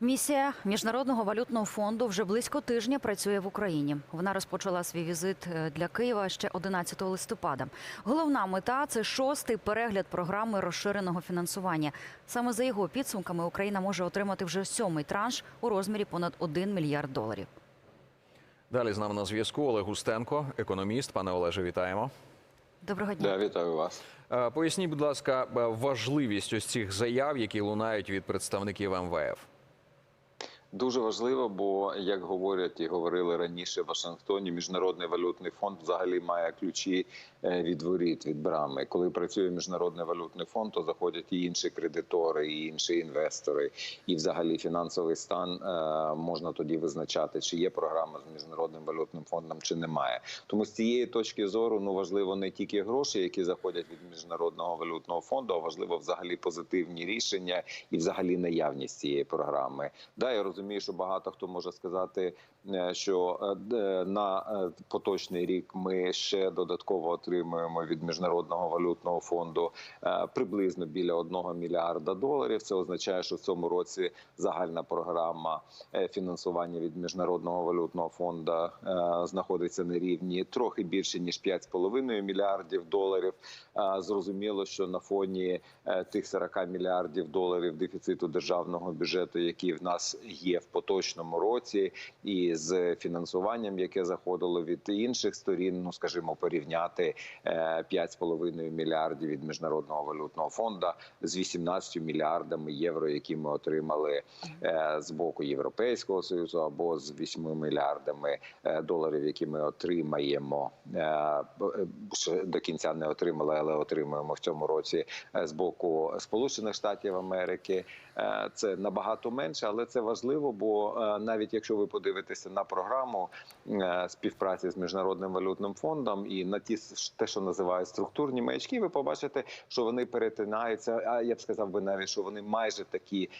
Місія міжнародного валютного фонду вже близько тижня працює в Україні. Вона розпочала свій візит е, для Києва ще 11 листопада. Головна мета це шостий перегляд програми розширеного фінансування. Саме за його підсумками Україна може отримати вже сьомий транш у розмірі понад 1 мільярд доларів. Далі з нами на зв'язку Олег Густенко, економіст. Пане Олеже, вітаємо. Доброго дня. Да, вітаю вас. Е, Поясніть, будь ласка, е, важливість ось цих заяв, які лунають від представників МВФ. Дуже важливо, бо як говорять і говорили раніше в Вашингтоні, міжнародний валютний фонд взагалі має ключі від воріт від брами. Коли працює міжнародний валютний фонд, то заходять і інші кредитори, і інші інвестори, і взагалі фінансовий стан е, можна тоді визначати, чи є програма з міжнародним валютним фондом, чи немає. Тому з цієї точки зору ну важливо не тільки гроші, які заходять від міжнародного валютного фонду, а важливо взагалі позитивні рішення і взагалі наявність цієї програми. Да, я розумію, що багато хто може сказати, е, що е, на е, поточний рік ми ще додатково отримуємо від міжнародного валютного фонду е, приблизно біля 1 мільярда доларів. Це означає, що в цьому році загальна програма е, фінансування від міжнародного валютного фонду е, знаходиться на рівні трохи більше ніж 5,5 мільярдів доларів. Зрозуміло, що на фоні тих 40 мільярдів доларів дефіциту державного бюджету, який в нас є в поточному році, і з фінансуванням, яке заходило від інших сторін, ну скажімо, порівняти 5,5 мільярдів від міжнародного валютного фонду з 18 мільярдами євро, які ми отримали е, з боку Європейського союзу, або з 8 мільярдами е, доларів, які ми отримаємо е, до кінця не отримали, але отримуємо в цьому році з боку Сполучених Штатів Америки. Е, Це набагато менше, але це важливо, бо е, навіть якщо ви подивитеся на програму е, співпраці з міжнародним валютним фондом і на ті те, що називають структурні маячки, ви побачите, що вони перетинаються. А я б сказав би навіть, що вони майже такі,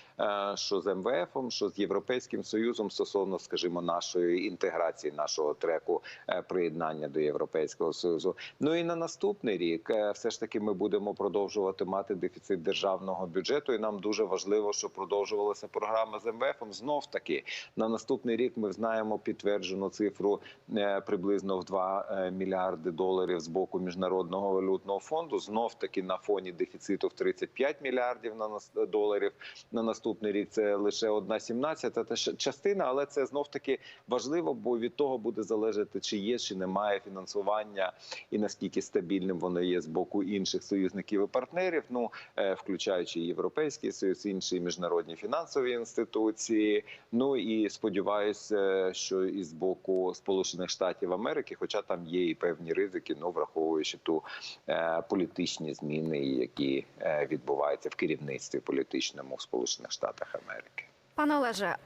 що з МВФом, що з Європейським Союзом стосовно, скажімо, нашої інтеграції, нашого треку приєднання до Європейського союзу. Ну і на наступний рік все ж таки ми будемо продовжувати мати дефіцит державного бюджету, і нам дуже важливо, щоб продовжувалася програма з МВФом. Знов таки на наступний рік ми знаємо підтверджену цифру е, приблизно в 2 е, мільярди доларів з боку міжнародного валютного фонду. Знов таки на фоні дефіциту в 35 мільярдів на нас доларів на наступний рік. Це лише одна сімнадцята частина, але це знов таки важливо, бо від того буде залежати, чи є, чи немає фінансування, і наскільки стабільним воно є з боку інших союзників і партнерів. Ну е, включаючи Європейський союз, інші міжнародні фінансові інституції. Ну і сподіваюся, що і з боку Сполучених Штатів Америки, хоча там є і певні ризики, ну враховуючи ту е, політичні зміни, які е, відбуваються в керівництві політичному в Сполучених Штатах Америки. Пане Олеже,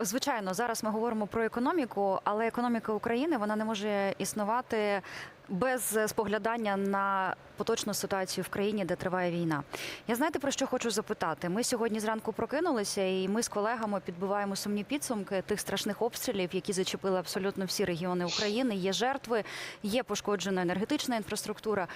звичайно, зараз ми говоримо про економіку, але економіка України вона не може існувати без споглядання на поточну ситуацію в країні, де триває війна. Я знаєте про що хочу запитати? Ми сьогодні зранку прокинулися, і ми з колегами підбиваємо сумні підсумки тих страшних обстрілів, які зачепили абсолютно всі регіони України. Є жертви, є пошкоджена енергетична інфраструктура.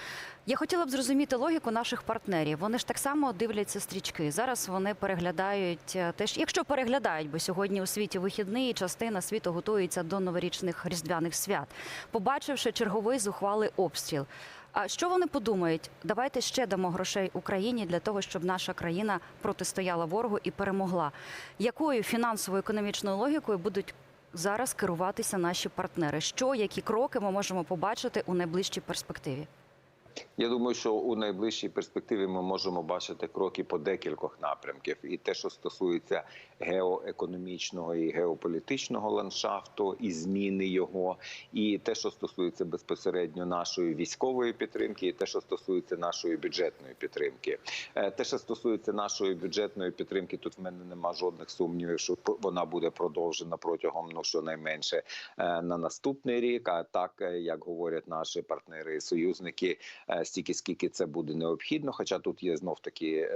Я хотіла б зрозуміти логіку наших партнерів. Вони ж так само дивляться стрічки. Зараз вони переглядають е, те, що якщо переглядають, бо сьогодні у світі вихідний, частина світу готується до новорічних різдвяних свят, побачивши черговий зухвалий обстріл. А що вони подумають? Давайте ще дамо грошей Україні для того, щоб наша країна протистояла ворогу і перемогла. Якою фінансово-економічною логікою будуть зараз керуватися наші партнери? Що які кроки ми можемо побачити у найближчій перспективі? Я думаю, що у найближчій перспективі ми можемо бачити кроки по декількох напрямків, і те, що стосується геоекономічного і геополітичного ландшафту, і зміни його, і те, що стосується безпосередньо нашої військової підтримки, і те, що стосується нашої бюджетної підтримки. Е, Те, що стосується нашої бюджетної підтримки, тут в мене нема жодних сумнівів, що вона буде продовжена протягом ну щонайменше е, на наступний рік. А так, е, як говорять наші партнери і союзники, стільки, скільки це буде необхідно. Хоча тут є знов таки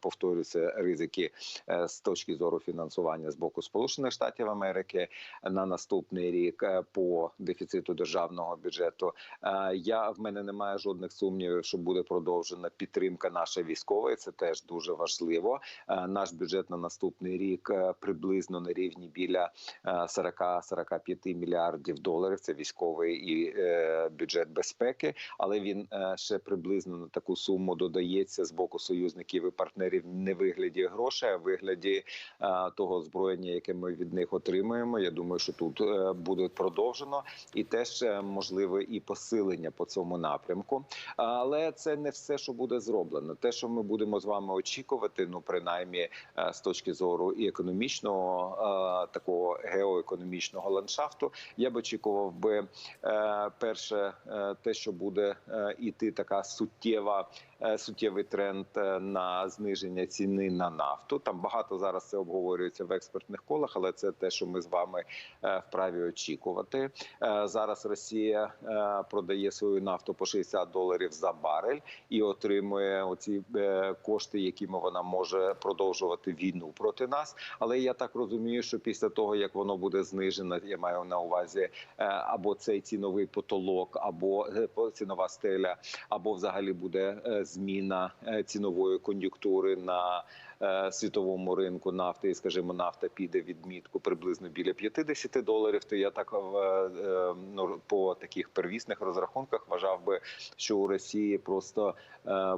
повторююся ризики е, з точки зору фінансування з боку Сполучених Штатів Америки на наступний рік е, по дефіциту державного бюджету. Е, Я в мене немає жодних сумнівів, що буде продовжена підтримка нашої військової. Це теж дуже важливо. Е, Наш бюджет на наступний рік е, приблизно на рівні біля е, 40-45 мільярдів доларів. Це військовий і е, бюджет безпеки, але він е, ще приблизно на таку суму додається з боку союзників і партнерів не вигляді грошей, а вигляді е, того озброєння, яке ми від них отримуємо. Я думаю, що тут е, буде продовжено і теж можливе і посилення по цьому напрямку. Але це не все, що буде зроблено. Те, що ми будемо з вами очікувати, ну принаймні з точки зору і економічного такого геоекономічного ландшафту, я б очікував би перше, те, що буде іти така суттєва. Е, Суттєвий тренд е, на зниження ціни на нафту. Там багато зараз це обговорюється в експертних колах, але це те, що ми з вами е, вправі очікувати. Зараз Росія продає свою нафту по 60 доларів за барель і отримує оці кошти, якими вона може продовжувати війну проти нас. Але я так розумію, що після того як воно буде знижено, я маю на увазі або цей ціновий потолок, або цінова стеля, або взагалі буде зміна е, цінової кон'юнктури на е, світовому ринку нафти, і скажімо, нафта піде відмітку приблизно біля 50 доларів. То я так е, ну, по таких первісних розрахунках вважав би, що у Росії просто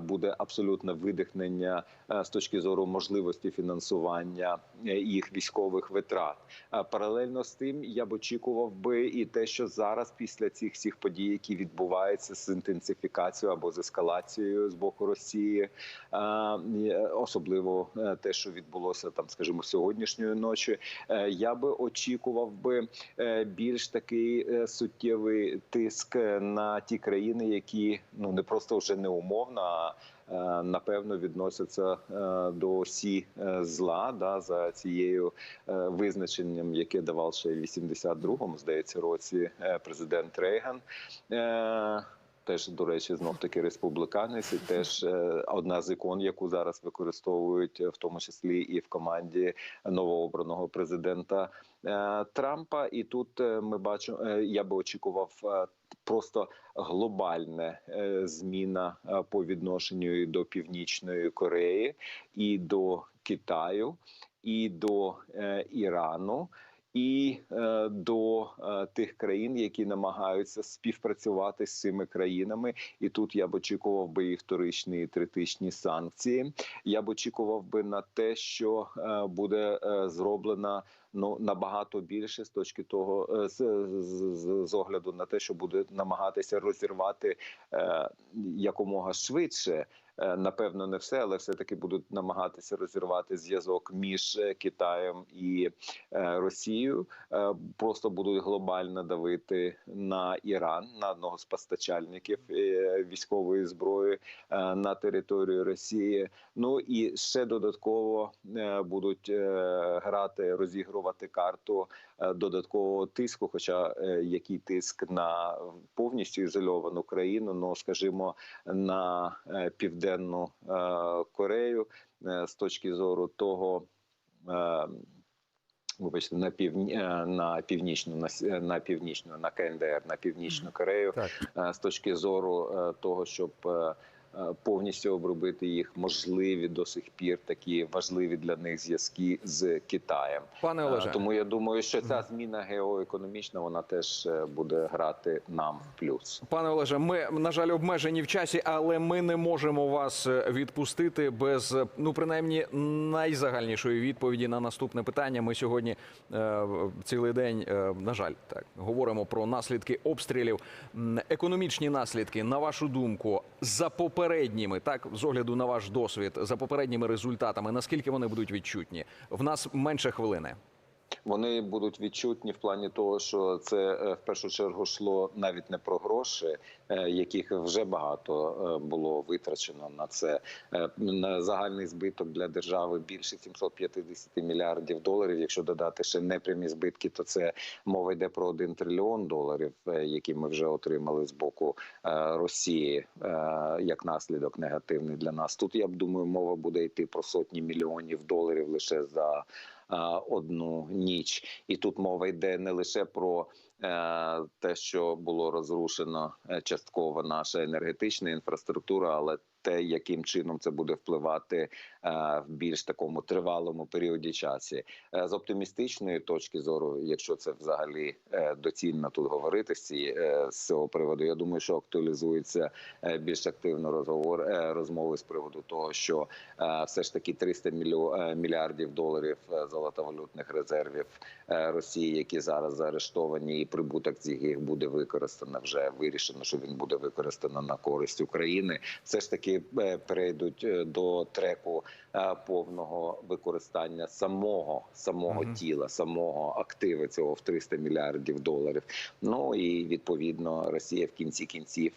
буде абсолютне видихнення з точки зору можливості фінансування їх військових витрат. Паралельно з тим я б очікував би і те, що зараз після цих всіх подій, які відбуваються з інтенсифікацією або з ескалацією з боку Росії, е, е, особливо е, те, що відбулося там, скажімо, сьогоднішньої ночі, я би очікував би більш такий суттєвий тиск на ті країни, які ну не просто вже не умовно. а Напевно, відносяться до осі зла да за цією визначенням, яке давав ще в 82-му, здається, році президент Рейган. Теж, до речі, знов таки республіканець, і теж е, одна з ікон, яку зараз використовують, е, в тому числі і в команді новообраного президента е, Трампа. І тут ми бачимо, я би очікував просто глобальне е, зміна по відношенню до Північної Кореї, і до Китаю, і до Ірану. І е, до е, тих країн, які намагаються співпрацювати з цими країнами, і тут я б очікував би і вторичні і третичні санкції. Я б очікував би на те, що е, буде е, зроблено ну набагато більше з точки того, е, з, з, з, з огляду на те, що буде намагатися розірвати е, якомога швидше. Е, Напевно, не все, але все таки будуть намагатися розірвати зв'язок між е, Китаєм і е, Росією. Просто будуть глобально давити на Іран, на одного з постачальників військової зброї на територію Росії. Ну і ще додатково будуть грати, розігрувати карту додаткового тиску. Хоча який тиск на повністю ізольовану країну, ну скажімо, на е, південну е, Корею е, з точки зору того. е, Вибачте, на півні на північну на, на північну на КНДР, на північну Корею Так. з точки зору того, щоб повністю обробити їх можливі до сих пір такі важливі для них зв'язки з Китаєм. Пане Е, Олеже, Тому я думаю, що ця зміна геоекономічна вона теж е, буде грати нам в плюс. Пане Олеже, ми на жаль обмежені в часі, але ми не можемо вас е, відпустити без е, ну принаймні найзагальнішої відповіді на наступне питання. Ми сьогодні е, цілий день, е, на жаль, так говоримо про наслідки обстрілів, економічні наслідки. На вашу думку, за попередніми, так з огляду на ваш досвід, за попередніми результатами, наскільки вони будуть відчутні? В нас менше хвилини. Вони будуть відчутні в плані того, що це е, в першу чергу йшло навіть не про гроші, е, яких вже багато е, було витрачено на це. На загальний збиток для держави більше 750 мільярдів доларів. Якщо додати ще непрямі збитки, то це мова йде про 1 трильйон доларів, які ми вже отримали з боку Росії як наслідок негативний для нас. Тут я б думаю, мова буде йти про сотні мільйонів доларів лише за одну ніч. І тут мова йде не лише про е, те, що було розрушено е, частково наша енергетична інфраструктура, але те, яким чином це буде впливати е, в більш такому тривалому періоді часу. Е, З оптимістичної точки зору, якщо це взагалі е, доцільно тут говорити з цього приводу, я думаю, що актуалізується більш активно розговор розмови з приводу того, що все ж таки 300 мільйо- е, мільярдів доларів золотовалютних резервів Росії, які зараз заарештовані, і прибуток яких буде використано вже вирішено, що він буде використано на користь України. Все ж таки е, перейдуть е, до треку е, повного використання самого самого Мгм. тіла, самого активи цього в 300 мільярдів доларів. Ну і відповідно Росія в кінці кінців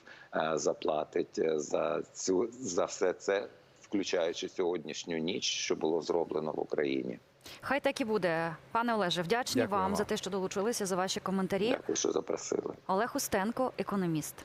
заплатить за цю за все це, включаючи сьогоднішню ніч, що було зроблено в Україні. Хай так і буде. Пане Олеже, вдячні Дякую вам вам. за те, що долучилися за ваші коментарі. Дякую, що запросили. Олег Устенко, економіст.